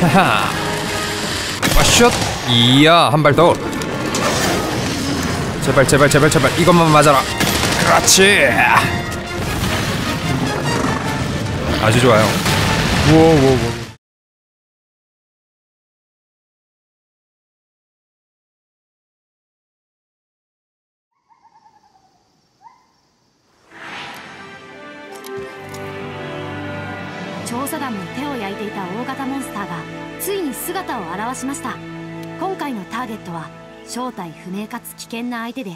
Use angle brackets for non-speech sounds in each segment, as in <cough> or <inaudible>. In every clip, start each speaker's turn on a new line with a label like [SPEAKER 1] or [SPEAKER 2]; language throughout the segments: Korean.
[SPEAKER 1] 하하. 와슛. 이야 한 발 더 제발 제발 제발 제발. 이것만 맞아라. 그렇지. 아주 좋아요. 우와 우와 우와
[SPEAKER 2] 調査団も手を焼いていた大型モンスターがついに姿を現しました。今回のターゲットは正体不明かつ危険な相手で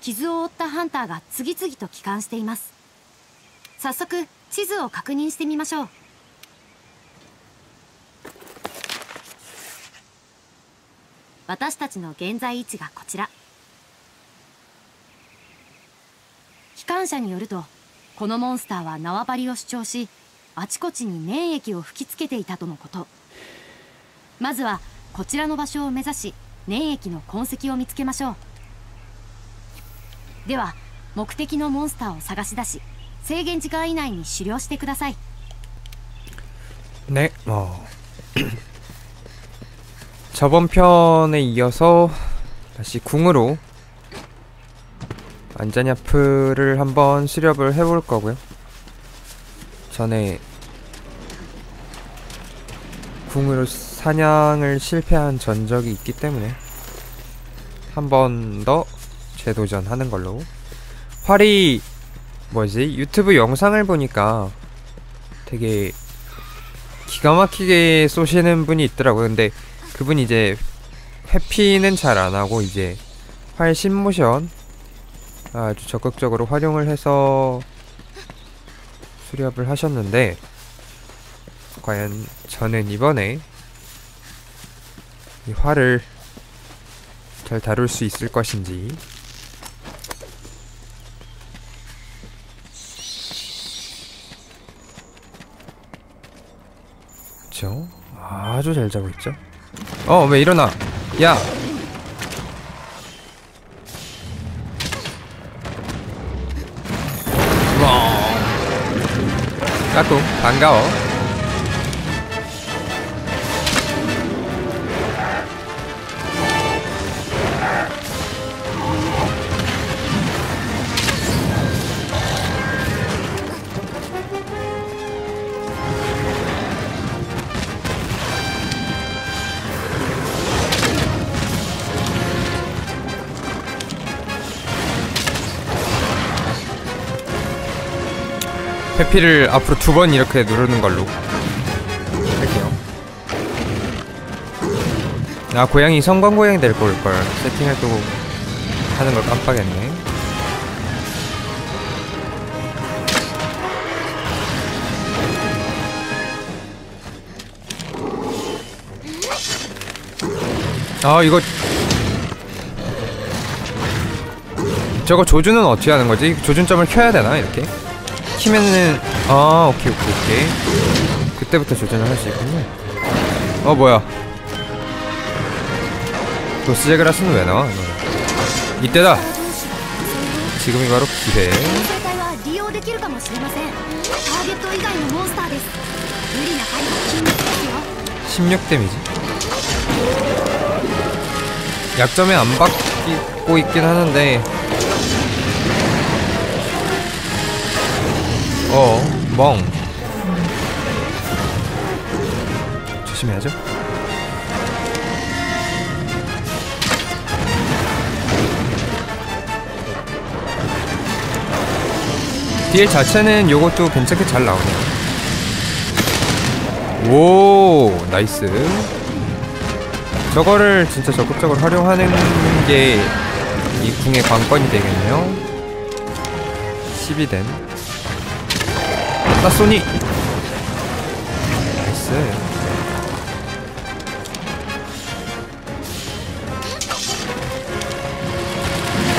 [SPEAKER 2] 傷を負ったハンターが次々と帰還しています。早速地図を確認してみましょう。私たちの現在位置がこちら。機関車によるとこのモンスターは縄張りを主張しあちこちに粘液を吹きつけていたとのことまずはこちらの場所を目指し粘液の痕跡を見つけましょうでは目的のモンスターを探し出し制限時間以内に狩猟してください
[SPEAKER 1] 네, 어. <clears throat> 저번 편에 이어서 다시 궁으로 안자냐프를 한번 수렵을 해볼 거고요. 전에 궁으로 사냥을 실패한 전적이 있기 때문에 한 번 더 재도전하는 걸로. 활이 뭐지? 유튜브 영상을 보니까 되게 기가 막히게 쏘시는 분이 있더라고요. 근데 그분이 이제 회피는 잘 안 하고 이제 활 신모션 아주 적극적으로 활용을 해서 수렵을 하셨는데 과연 저는 이번에 이 활을 잘 다룰 수 있을 것인지 그쵸? 아주 잘 자고 있죠? 어, 왜 일어나? 야! 까꿍, 반가워. 회피를 앞으로 두 번 이렇게 누르는 걸로 할게요. 아 고양이 성광 고양이 될 걸걸 세팅을 또 하는 걸 깜빡했네. 아 이거 저거 조준은 어떻게 하는 거지? 조준점을 켜야 되나 이렇게? 키면은 아 오케이 오케이 오케이. 그때부터 조전을 할 수 있군요. 어 뭐야. 도스제그라스는 왜 나와? 너. 이때다! 지금이 바로 기회. 16 데미지? 약점에 안 바뀌고 있긴 하는데 어, 멍. 조심해야죠. 딜 자체는 요것도 괜찮게 잘 나오네요. 오, 나이스. 저거를 진짜 적극적으로 활용하는 게 이 궁의 관건이 되겠네요. 10이 된. 나 소니. 나이스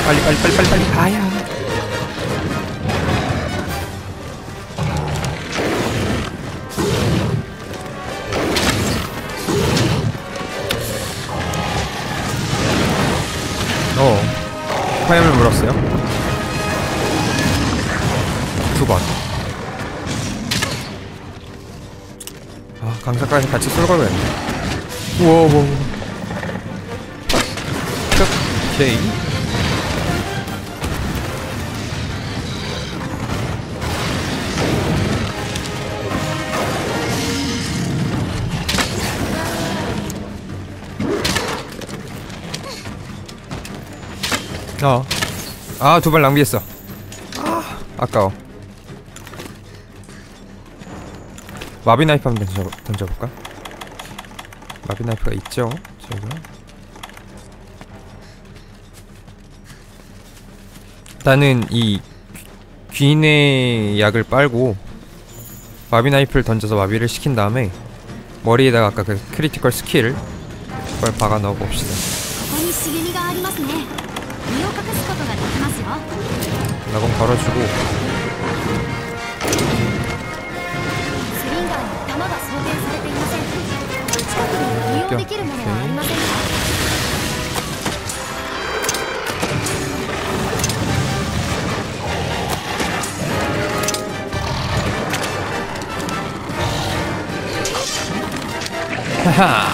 [SPEAKER 1] 빨리 빨리 빨리 빨리 빨리. 아야. 어 화염을 물었어요 강사까지 같이 쏠걸 그랬네 우와 우와 우와 오케이 어. 아, 두 발 낭비했어. 아, 아까워. 마비 나이프 한번 던져, 던져볼까? 마비 나이프가 있죠? 제가. 일단은 이 귀인의 약을 빨고 마비 나이프를 던져서 마비를 시킨 다음에 머리에다가 아까 그 크리티컬 스킬 그걸 박아 넣어 봅시다. 라공 걸어주고.
[SPEAKER 2] 합격 오케이.
[SPEAKER 1] 하하.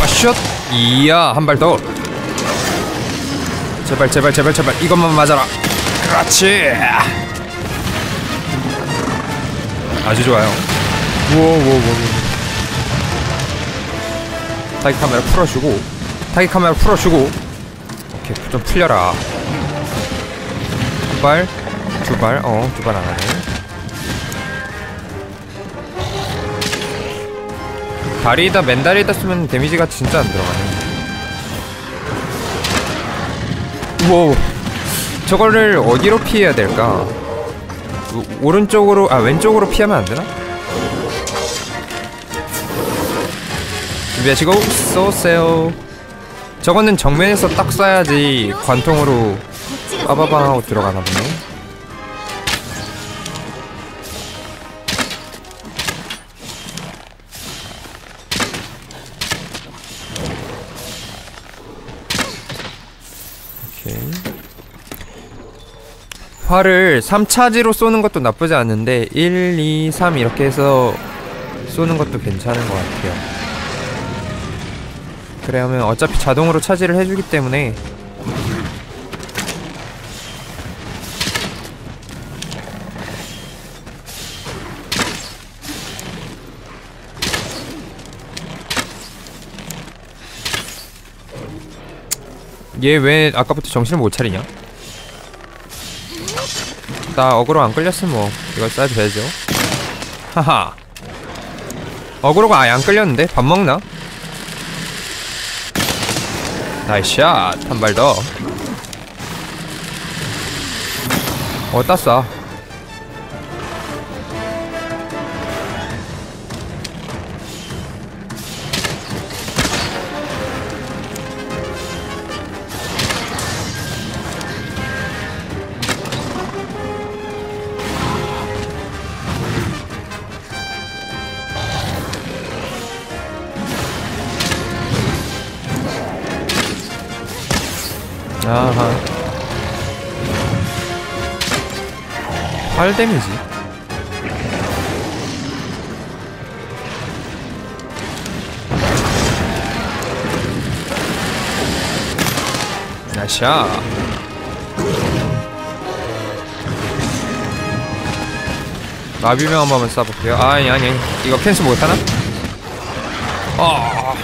[SPEAKER 1] 와슛 이야 한 발 더. 제발 제발 제발 제발. 이것만 맞아라. 그렇지. 아주 좋아요. 우와 우와 우와. 타기 카메라 풀어주고 타기 카메라 풀어주고 오케이 좀 풀려라 두발 두발 어 두 발 안 하네 다리에다 맨다리에다 쓰면 데미지가 진짜 안 들어가네. 우와, 저거를 어디로 피해야 될까? 오, 오른쪽으로, 아 왼쪽으로 피하면 안 되나? 준비하시고 쏘세요. 저거는 정면에서 딱 쏴야지 관통으로 빠바방 하고 들어가나 보네. 화를 3차지로 쏘는 것도 나쁘지 않은데 1, 2, 3 이렇게 해서 쏘는 것도 괜찮은 것 같아요. 그래야면 어차피 자동으로 차지를 해주기 때문에 얘 왜 아까부터 정신을 못 차리냐? 나 어그로 안 끌렸으면 뭐 이걸 쏴도 되죠 하하 어그로가 아예 안 끌렸는데? 밥 먹나? 나이스 샷. 한 발 더. 어디다 활 데미지. 나샤. 마비명 한 번만 쏴볼게요. 아, 아니 아니 아니. 이거 캔슬 못하나? 아. 어.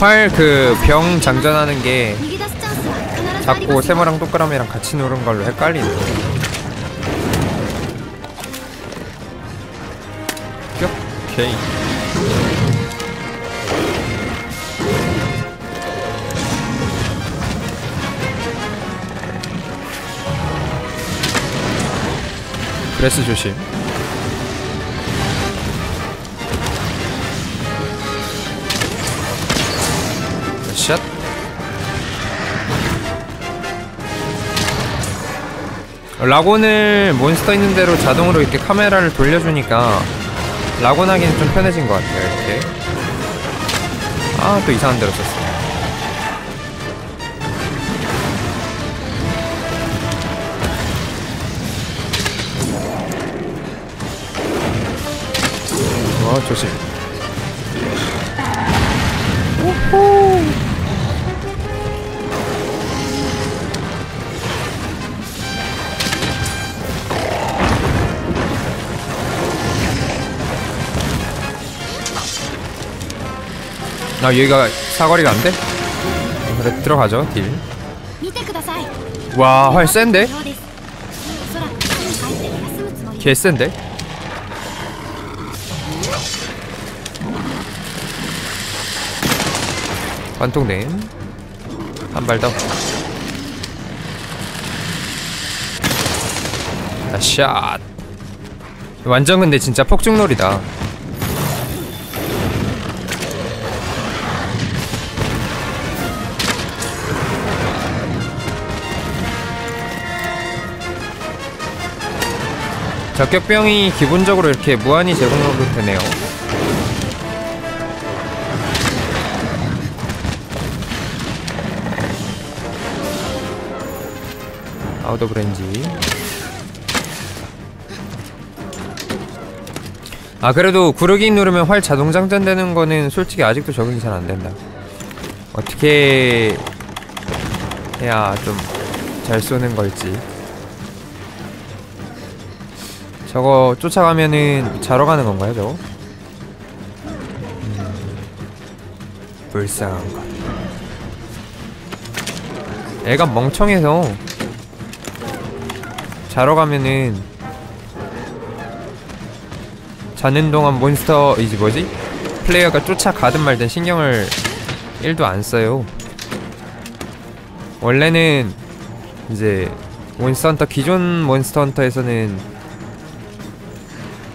[SPEAKER 1] 활그 병 장전하는 게 자꾸 세모랑 똑그라미랑 같이 누른 걸로 헷갈리네. 오케이. 그레스 조심. 샷. 라곤을 몬스터 있는 대로 자동으로 이렇게 카메라를 돌려주니까 라곤 하기는 좀 편해진 것 같아요 이렇게. 아 또 이상한 데로 썼어 어 조심. 아 얘가 사거리가 안 돼? 그래 들어가죠 딜. 와 활 센데? 개 센데? 관통냄 한 발 더. 아, 샷. 완전 근데 진짜 폭죽놀이다. 적격병이 기본적으로 이렇게 무한히 제공으로 되네요. 아웃 오브 렌지. 아 그래도 구르기 누르면 활 자동 장전되는 거는 솔직히 아직도 적응이 잘 안 된다. 어떻게 해야 좀 잘 쏘는 걸지. 저거 쫓아가면은 자러 가는 건가요, 저거? 음, 불쌍한 것. 애가 멍청해서 자러 가면은 자는 동안 몬스터 이제 뭐지? 플레이어가 쫓아가든 말든 신경을 1도 안 써요. 원래는 이제 몬스터 헌터 기존 몬스터 헌터에서는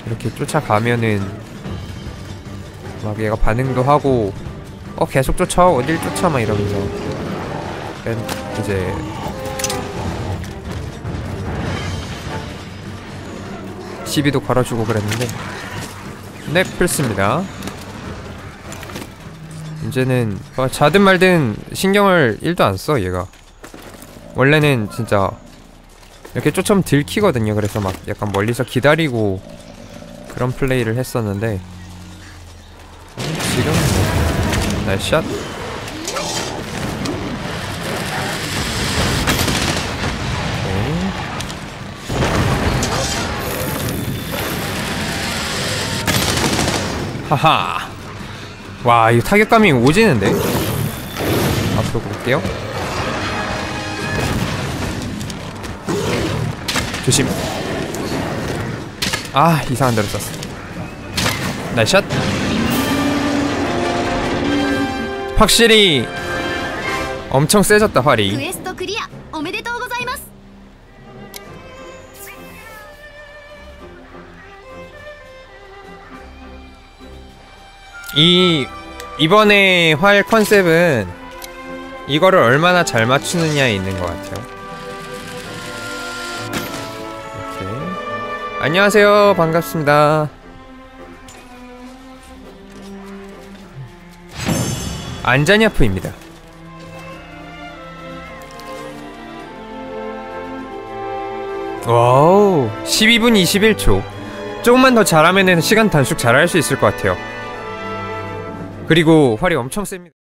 [SPEAKER 1] 이렇게 쫓아가면은 막 얘가 반응도 하고 어 계속 쫓아? 어딜 쫓아? 막 이러면서. 엔- 이제 시비도 걸어주고 그랬는데 네 필수입니다. 이제는 어, 자든 말든 신경을 1도 안 써 얘가. 원래는 진짜 이렇게 쫓아오면 들키거든요. 그래서 막 약간 멀리서 기다리고 그런 플레이를 했었는데 지금 뭐 나이스 샷? 오케이. 하하. 와 이거 타격감이 오지는데? 앞으로 볼게요. 조심 아 이상한 대로 썼어. 나이샷. 확실히 엄청 세졌다 활이. 이 이번에 활 컨셉은 이거를 얼마나 잘 맞추느냐에 있는 것 같아요. 안녕하세요 반갑습니다. 안자냐프입니다. 와우 12분 21초 조금만 더 잘하면은 시간 단축 잘 할 수 있을 것 같아요. 그리고 활이 엄청 셉니다.